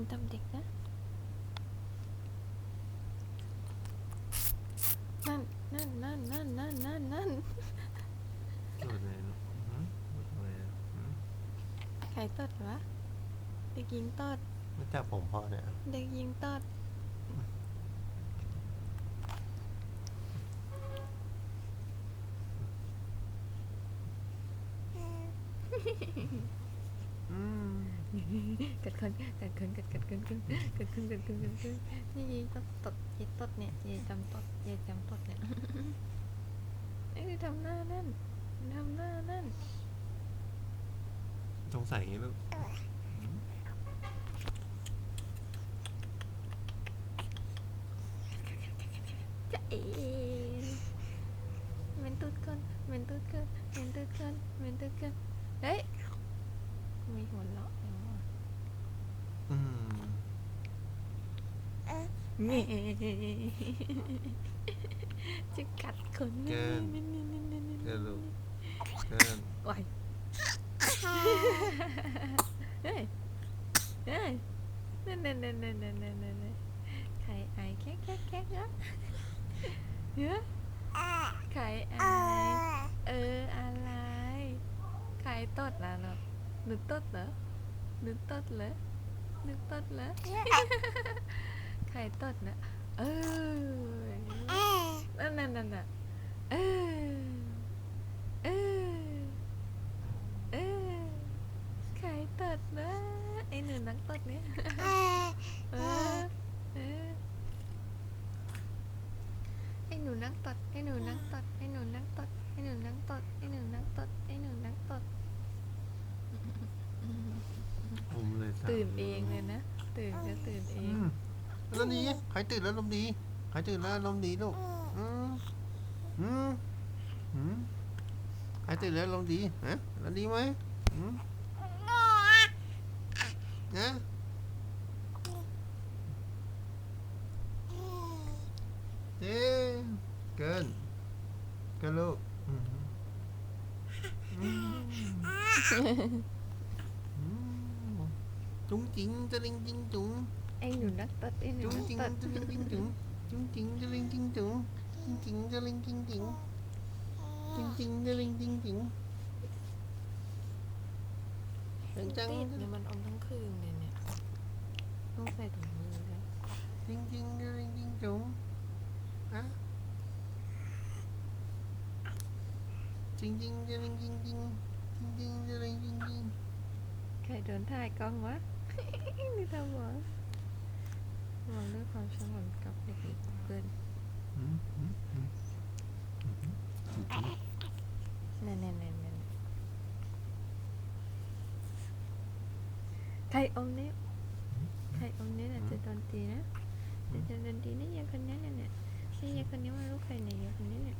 กินตำเด็กนะนั่นนั่นนั่นนั่นนั่นนั่นนั่นพูดอะไรลูกหืมพูดอะไรอะหืมใครตดวะเด็กหญิงตดรู้จักผมพ่อเนี่ยเด็กหญิงตด อืมกัดคนกัดคนกัดกัดคนกัดกัดคนกัดคนกัดคนนี่ยีตดตดยีตดเนี่ยยีจำตดยีจำตดเนี่ยเอ้ยทำหน้านั่นทำหน้านั่นสงสัยอย่างนี้ลูกหืมจะเอ๋เมนตุดก่อนเมนตุดก่อนเมนตุดก่อนเมนตุดก่อนเฮ้ยมี หัวเราะแล้วอะอืม แหม่จะกัดคนเกิน เกินลูกเกินไหวเฮ้ยเฮ้ยนั่นนั่นนั่นนั่นนั่นนั่นนั่นใครไอแคะแคะแคะเนาะเฮ้ยใครไอเอออะไร ใครตดล่ะเนาะ หนูตดเหรอหนูตดเหรอหนูตดเหรอใครตดนะเออนั่นนั่นนั่นน่ะเออเออเออใครตดนะไอหนูนักตดเนี่ยเออเออไอหนูนักตดไอหนูนักตดไอหนูนักตดไอหนูนักตดไอหนูนักตดไอหนูนักตดผมเลยสั่ตื่ นเองเลยนะ ตื่นก็ตื่นเออืง มแล้วนี้ใครตื่นแล้วลมณ์ดีใครตื่นแล้วลมณ์ดีลูกอืมอืมอืมใครตื่นแล้วลมณ์ดีฮะลมณ์ดีไหมอืมนะเอ๊ะเกินเกินลูกอืมอืมอืม จุ้งจิงจะลิงจิงจุ้งไอหนูนักตดไอหนูจุ้งนักจิงตดจะลิงจิงจุ้งจุ้งจิงจะลิงจิงจุ้งจิงจิงจะลิงจิงจิงจิงจิงจะลิงจิงจิงเสียงจังติดเนี่ยมันอมทั้งคืนเลยเนี่ยต้องใส่ถุงมือด้วยจิงจิงจะลิงจิงจุ้งอะจิงจิงจะลิงจิงจิงจิงจิงจะลิงจิงจิงใครโดนถ่ายกล้องวะ นี่ทำหรอมองด้วยความฉลาดกับเด็กๆเพื่อนอืมอืมอืมอืมนั่นนั่นนั่นนั่นใครอมนี้ใครอมนี้น่ะจะโดนตีนะจะจะโดนตีนี่ยังคนนี้เนี่ยนี่ยนี่ยังคนนี้มันลูกใครเนี่ยยังคนนี้เนี่ย